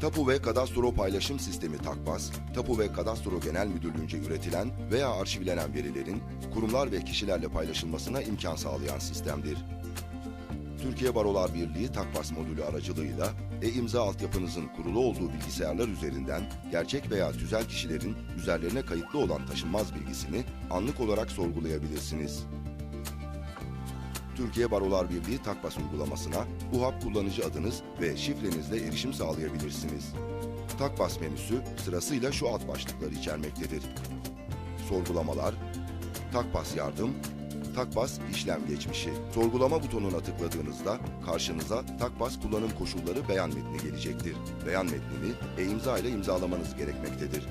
Tapu ve Kadastro Paylaşım Sistemi TAKBAS, Tapu ve Kadastro Genel Müdürlüğü'nce üretilen veya arşivlenen verilerin kurumlar ve kişilerle paylaşılmasına imkan sağlayan sistemdir. Türkiye Barolar Birliği TAKBAS modülü aracılığıyla e-imza altyapınızın kurulu olduğu bilgisayarlar üzerinden gerçek veya tüzel kişilerin üzerlerine kayıtlı olan taşınmaz bilgisini anlık olarak sorgulayabilirsiniz. Türkiye Barolar Birliği TAKBAS uygulamasına UHAP kullanıcı adınız ve şifrenizle erişim sağlayabilirsiniz. TAKBAS menüsü sırasıyla şu alt başlıkları içermektedir. Sorgulamalar, TAKBAS yardım, TAKBAS işlem geçmişi. Sorgulama butonuna tıkladığınızda karşınıza TAKBAS kullanım koşulları beyan metni gelecektir. Beyan metnini e-imza ile imzalamanız gerekmektedir.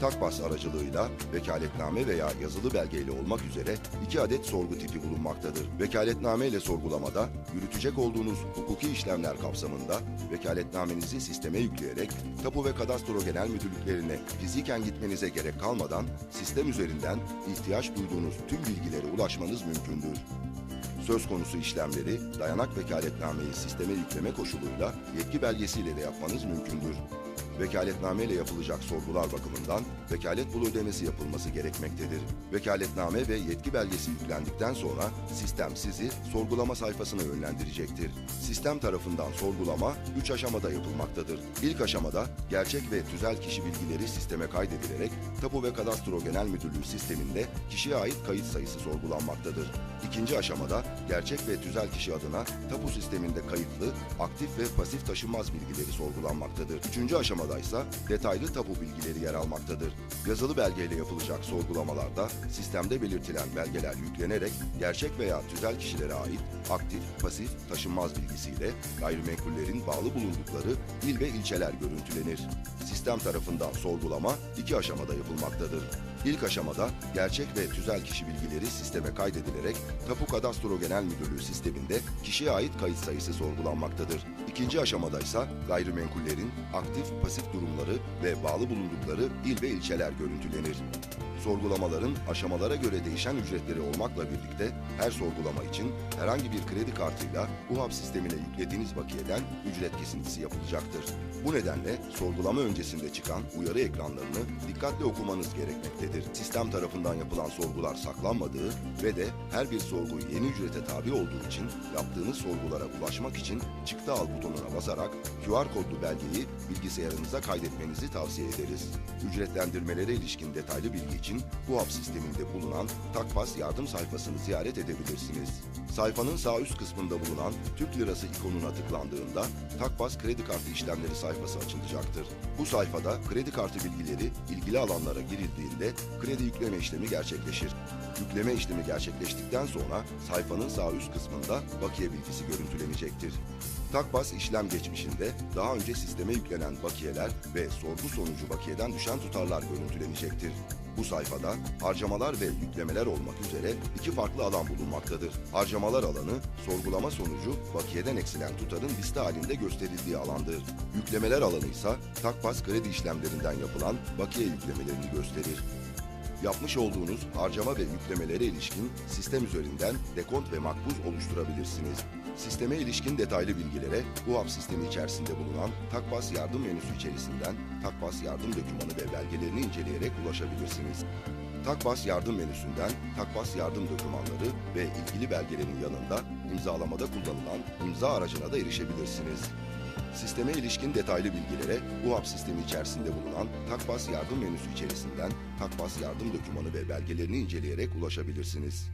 TAKBAS aracılığıyla vekaletname veya yazılı belgeyle olmak üzere iki adet sorgu tipi bulunmaktadır. Vekaletname ile sorgulamada yürütecek olduğunuz hukuki işlemler kapsamında vekaletnamenizi sisteme yükleyerek Tapu ve Kadastro Genel Müdürlüklerine fiziken gitmenize gerek kalmadan sistem üzerinden ihtiyaç duyduğunuz tüm bilgilere ulaşmanız mümkündür. Söz konusu işlemleri dayanak vekaletnameyi sisteme yükleme koşuluyla yetki belgesiyle de yapmanız mümkündür. Vekaletname ile yapılacak sorgular bakımından vekalet bulu ödemesi yapılması gerekmektedir. Vekaletname ve yetki belgesi yüklendikten sonra sistem sizi sorgulama sayfasına yönlendirecektir. Sistem tarafından sorgulama 3 aşamada yapılmaktadır. İlk aşamada gerçek ve tüzel kişi bilgileri sisteme kaydedilerek Tapu ve Kadastro Genel Müdürlüğü sisteminde kişiye ait kayıt sayısı sorgulanmaktadır. İkinci aşamada gerçek ve tüzel kişi adına tapu sisteminde kayıtlı, aktif ve pasif taşınmaz bilgileri sorgulanmaktadır. Üçüncü aşamada ise detaylı tapu bilgileri yer almaktadır. Yazılı belgeyle yapılacak sorgulamalarda sistemde belirtilen belgeler yüklenerek gerçek veya tüzel kişilere ait aktif, pasif, taşınmaz bilgisiyle gayrimenkullerin bağlı bulundukları il ve ilçeler görüntülenir. Sistem tarafından sorgulama iki aşamada yapılmaktadır. İlk aşamada gerçek ve tüzel kişi bilgileri sisteme kaydedilerek Tapu Kadastro Genel Müdürlüğü sisteminde kişiye ait kayıt sayısı sorgulanmaktadır. İkinci aşamada ise gayrimenkullerin aktif pasif durumları ve bağlı bulundukları il ve ilçeler görüntülenir. Sorgulamaların aşamalara göre değişen ücretleri olmakla birlikte her sorgulama için herhangi bir kredi kartıyla UHAP sistemine yüklediğiniz bakiyeden ücret kesintisi yapılacaktır. Bu nedenle sorgulama öncesinde çıkan uyarı ekranlarını dikkatli okumanız gerekmektedir. Sistem tarafından yapılan sorgular saklanmadığı ve de her bir sorgu yeni ücrete tabi olduğu için yaptığınız sorgulara ulaşmak için çıktı al butonuna basarak QR kodlu belgeyi bilgisayarınıza kaydetmenizi tavsiye ederiz. Ücretlendirmelere ilişkin detaylı bilgi için UHAP sisteminde bulunan TAKPAS yardım sayfasını ziyaret edebilirsiniz. Sayfanın sağ üst kısmında bulunan Türk Lirası ikonuna tıklandığında TAKPAS kredi kartı işlemleri sayfası açılacaktır. Bu sayfada kredi kartı bilgileri ilgili alanlara girildiğinde kredi yükleme işlemi gerçekleşir. Yükleme işlemi gerçekleştikten sonra sayfanın sağ üst kısmında bakiye bilgisi görüntülenecektir. TAKBAS işlem geçmişinde daha önce sisteme yüklenen bakiyeler ve sorgu sonucu bakiyeden düşen tutarlar görüntülenecektir. Bu sayfada harcamalar ve yüklemeler olmak üzere iki farklı alan bulunmaktadır. Harcamalar alanı, sorgulama sonucu bakiyeden eksilen tutarın liste halinde gösterildiği alandır. Yüklemeler alanı ise TAKBAS kredi işlemlerinden yapılan bakiye yüklemelerini gösterir. Yapmış olduğunuz harcama ve yüklemelere ilişkin sistem üzerinden dekont ve makbuz oluşturabilirsiniz. Sisteme ilişkin detaylı bilgilere UHAP sistemi içerisinde bulunan TAKBAS yardım menüsü içerisinden TAKBAS yardım dokümanı ve belgelerini inceleyerek ulaşabilirsiniz. TAKBAS yardım menüsünden TAKBAS yardım dokümanları ve ilgili belgelerin yanında imzalamada kullanılan imza aracına da erişebilirsiniz. Sisteme ilişkin detaylı bilgilere UHAP sistemi içerisinde bulunan TAKBAS yardım menüsü içerisinden TAKBAS yardım dokümanı ve belgelerini inceleyerek ulaşabilirsiniz.